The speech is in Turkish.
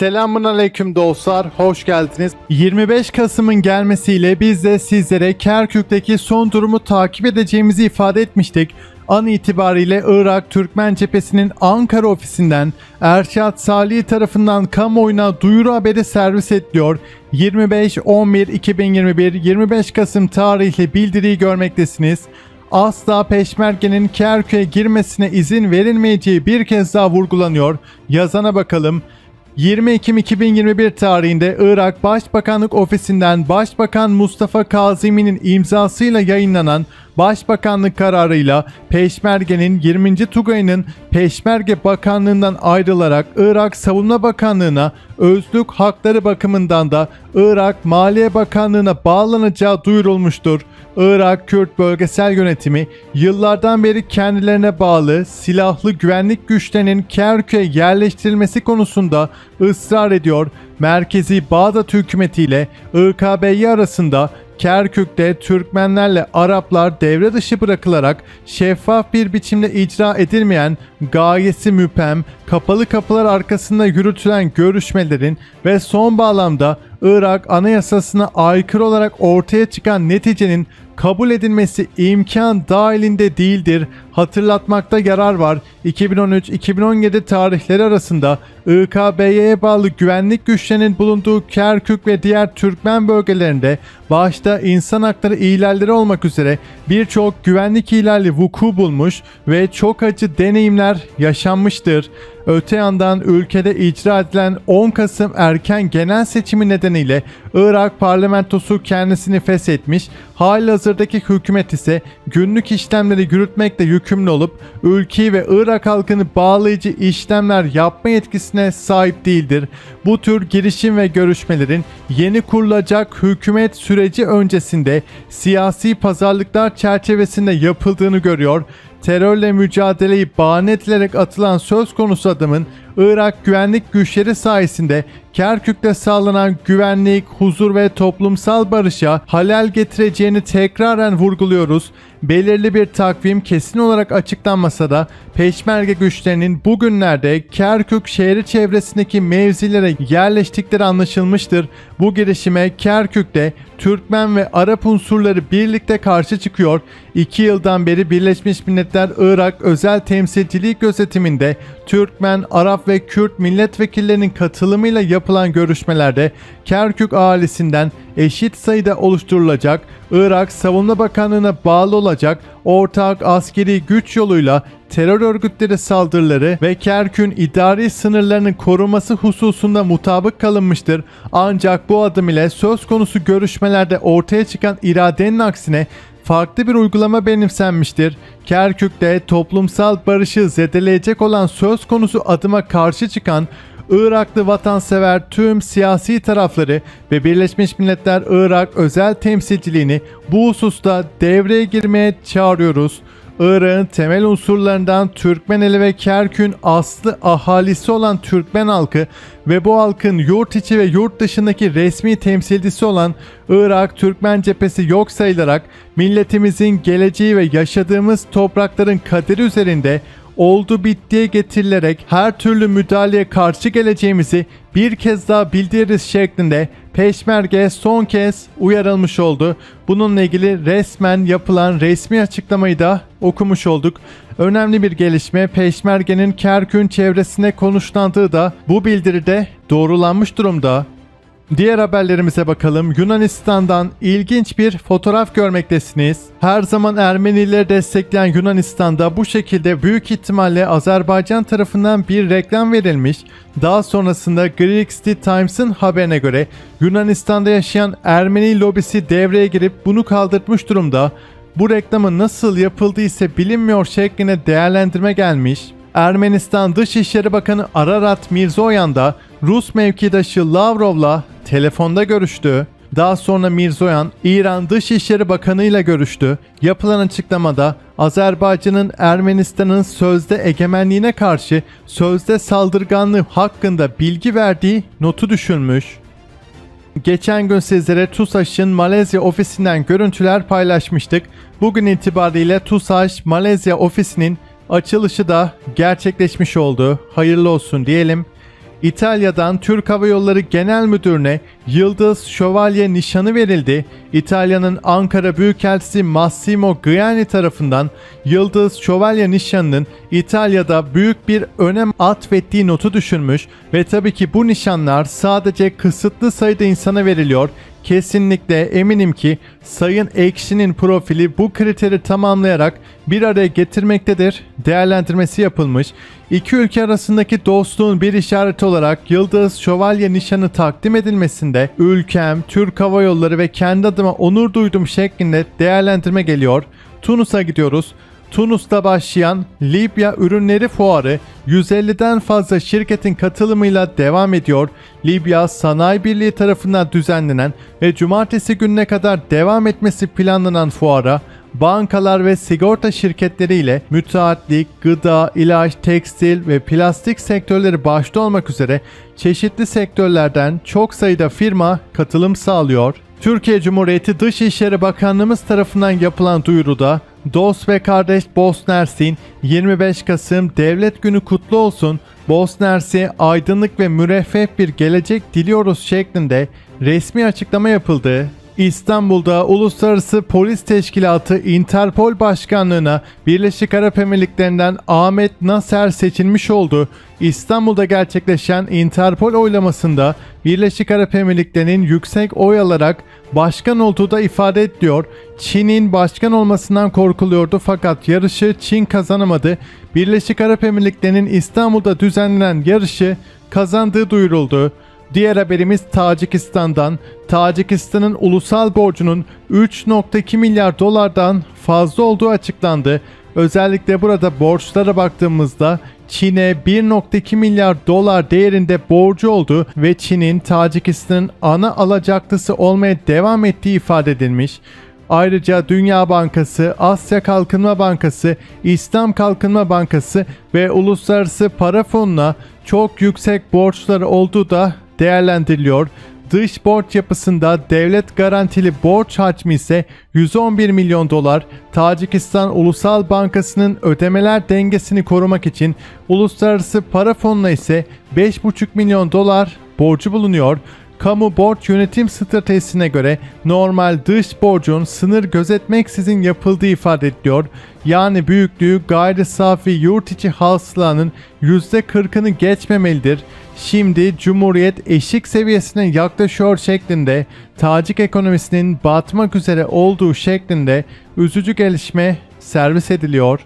Selamun aleyküm dostlar, hoş geldiniz. 25 Kasım'ın gelmesiyle biz de sizlere Kerkük'teki son durumu takip edeceğimizi ifade etmiştik. An itibariyle Irak Türkmen cephesinin Ankara ofisinden Erşat Salih tarafından kamuoyuna duyuru haberi servis ediliyor. 25-11-2021 25 Kasım tarihli bildiriyi görmektesiniz asla peşmergenin Kerkük'e girmesine izin verilmeyeceği bir kez daha vurgulanıyor. Yazana bakalım. 20 Ekim 2021 tarihinde Irak Başbakanlık Ofisi'nden Başbakan Mustafa Kazimi'nin imzasıyla yayınlanan Başbakanlık kararıyla Peşmerge'nin 20. Tugay'ın Peşmerge Bakanlığından ayrılarak Irak Savunma Bakanlığı'na özlük hakları bakımından da Irak Maliye Bakanlığı'na bağlanacağı duyurulmuştur. Irak Kürt Bölgesel Yönetimi yıllardan beri kendilerine bağlı silahlı güvenlik güçlerinin Kerkük'e yerleştirilmesi konusunda ısrar ediyor. Merkezi Bağdat hükümetiyle IKB'yi arasında Kerkük'te Türkmenlerle Araplar devre dışı bırakılarak şeffaf bir biçimde icra edilmeyen gayesi müpem, kapalı kapılar arkasında yürütülen görüşmelerin ve son bağlamda Irak anayasasına aykırı olarak ortaya çıkan neticenin kabul edilmesi imkan dahilinde değildir. Hatırlatmakta yarar var. 2013-2017 tarihleri arasında IKB'ye bağlı güvenlik güçlerinin bulunduğu Kerkük ve diğer Türkmen bölgelerinde başta insan hakları ihlalleri olmak üzere birçok güvenlik ihlali vuku bulmuş ve çok acı deneyimler yaşanmıştır. Öte yandan ülkede icra edilen 10 Kasım erken genel seçimi nedeniyle Irak parlamentosu kendisini feshetmiş, halihazırdaki hükümet ise günlük işlemleri yürütmekle yükümlü olup ülkeyi ve Irak halkını bağlayıcı işlemler yapma yetkisine sahip değildir. Bu tür girişim ve görüşmelerin yeni kurulacak hükümet süreci öncesinde siyasi pazarlıklar çerçevesinde yapıldığını görüyor terörle mücadeleyi bahane edilerek atılan söz konusu adımın Irak güvenlik güçleri sayesinde Kerkük'te sağlanan güvenlik, huzur ve toplumsal barışa halel getireceğini tekraren vurguluyoruz. Belirli bir takvim kesin olarak açıklanmasa da Peşmerge güçlerinin bugünlerde Kerkük şehri çevresindeki mevzilere yerleştikleri anlaşılmıştır. Bu girişime Kerkük'te Türkmen ve Arap unsurları birlikte karşı çıkıyor. İki yıldan beri Birleşmiş Milletler Irak özel temsilciliği gözetiminde Türkmen, Arap ve Kürt milletvekillerinin katılımıyla yapılan görüşmelerde Kerkük ailesinden eşit sayıda oluşturulacak, Irak Savunma Bakanlığı'na bağlı olacak ortak askeri güç yoluyla terör örgütleri saldırıları ve Kerkük'ün idari sınırlarının korunması hususunda mutabık kalınmıştır. Ancak bu adım ile söz konusu görüşmelerde ortaya çıkan iradenin aksine farklı bir uygulama benimsenmiştir. Kerkük'te toplumsal barışı zedeleyecek olan söz konusu adıma karşı çıkan Iraklı vatansever tüm siyasi tarafları ve Birleşmiş Milletler Irak özel temsilciliğini bu hususta devreye girmeye çağırıyoruz. Irak'ın temel unsurlarından Türkmeneli ve Kerkük'ün aslı ahalisi olan Türkmen halkı ve bu halkın yurt içi ve yurt dışındaki resmi temsilcisi olan Irak Türkmen cephesi yok sayılarak milletimizin geleceği ve yaşadığımız toprakların kaderi üzerinde oldu bittiye getirilerek her türlü müdahaleye karşı geleceğimizi bir kez daha bildiririz şeklinde Peşmerge son kez uyarılmış oldu. Bununla ilgili resmen yapılan resmi açıklamayı da okumuş olduk. Önemli bir gelişme Peşmerge'nin Kerkük'ün çevresine konuşlandığı da bu bildiride doğrulanmış durumda. Diğer haberlerimize bakalım. Yunanistan'dan ilginç bir fotoğraf görmektesiniz. Her zaman Ermenileri destekleyen Yunanistan'da bu şekilde büyük ihtimalle Azerbaycan tarafından bir reklam verilmiş. Daha sonrasında Greek City Times'ın haberine göre Yunanistan'da yaşayan Ermeni lobisi devreye girip bunu kaldırtmış durumda. Bu reklamın nasıl yapıldığı ise bilinmiyor şeklinde değerlendirme gelmiş. Ermenistan Dışişleri Bakanı Ararat Mirzoyan da Rus mevkidaşı Lavrov'la telefonda görüştü. Daha sonra Mirzoyan, İran Dışişleri Bakanı ile görüştü. Yapılan açıklamada Azerbaycan'ın Ermenistan'ın sözde egemenliğine karşı sözde saldırganlığı hakkında bilgi verdiği notu düşülmüş. Geçen gün sizlere TUSAŞ'ın Malezya ofisinden görüntüler paylaşmıştık. Bugün itibariyle TUSAŞ Malezya ofisinin açılışı da gerçekleşmiş oldu. Hayırlı olsun diyelim. İtalya'dan Türk Hava Yolları Genel Müdürü'ne Yıldız Şövalye nişanı verildi. İtalya'nın Ankara Büyükelçisi Massimo Gianni tarafından Yıldız Şövalye nişanının İtalya'da büyük bir önem atfettiği notu düşürmüş ve tabii ki bu nişanlar sadece kısıtlı sayıda insana veriliyor. Kesinlikle eminim ki Sayın Ekşi'nin profili bu kriteri tamamlayarak bir araya getirmektedir. Değerlendirmesi yapılmış. İki ülke arasındaki dostluğun bir işareti olarak Yıldız Şövalye nişanı takdim edilmesinde ülkem, Türk Hava Yolları ve kendi adıma onur duydum şeklinde değerlendirme geliyor. Tunus'a gidiyoruz. Tunus'ta başlayan Libya Ürünleri Fuarı 150'den fazla şirketin katılımıyla devam ediyor. Libya Sanayi Birliği tarafından düzenlenen ve cumartesi gününe kadar devam etmesi planlanan fuara bankalar ve sigorta şirketleriyle müteahhitlik, gıda, ilaç, tekstil ve plastik sektörleri başta olmak üzere çeşitli sektörlerden çok sayıda firma katılım sağlıyor. Türkiye Cumhuriyeti Dışişleri Bakanlığımız tarafından yapılan duyuruda Dost ve kardeş Bosnersin 25 Kasım Devlet Günü kutlu olsun. Bosners'i aydınlık ve müreffeh bir gelecek diliyoruz şeklinde resmi açıklama yapıldı. İstanbul'da Uluslararası Polis Teşkilatı Interpol Başkanlığı'na Birleşik Arap Emirlikleri'nden Ahmet Nasser seçilmiş oldu. İstanbul'da gerçekleşen Interpol oylamasında Birleşik Arap Emirlikleri'nin yüksek oy alarak başkan olduğu da ifade ediliyor. Çin'in başkan olmasından korkuluyordu fakat yarışı Çin kazanamadı. Birleşik Arap Emirlikleri'nin İstanbul'da düzenlenen yarışı kazandığı duyuruldu. Diğer haberimiz Tacikistan'dan. Tacikistan'ın ulusal borcunun 3.2 milyar dolardan fazla olduğu açıklandı. Özellikle burada borçlara baktığımızda Çin'e 1.2 milyar dolar değerinde borcu oldu ve Çin'in Tacikistan'ın ana alacaklısı olmaya devam ettiği ifade edilmiş. Ayrıca Dünya Bankası, Asya Kalkınma Bankası, İslam Kalkınma Bankası ve Uluslararası Para Fonu'na çok yüksek borçları olduğu da değerlendiriliyor. Dış borç yapısında devlet garantili borç hacmi ise 111 milyon dolar. Tacikistan Ulusal Bankası'nın ödemeler dengesini korumak için Uluslararası Para Fonu'na ise 5,5 milyon dolar borcu bulunuyor. Kamu borç yönetim stratejisine göre normal dış borcun sınır gözetmeksizin yapıldığı ifade ediliyor. Yani büyüklüğü gayri safi yurt içi hasılanın %40'ını geçmemelidir. Şimdi Cumhuriyet eşik seviyesine yaklaşıyor şeklinde Tacik ekonomisinin batmak üzere olduğu şeklinde üzücü gelişme servis ediliyor.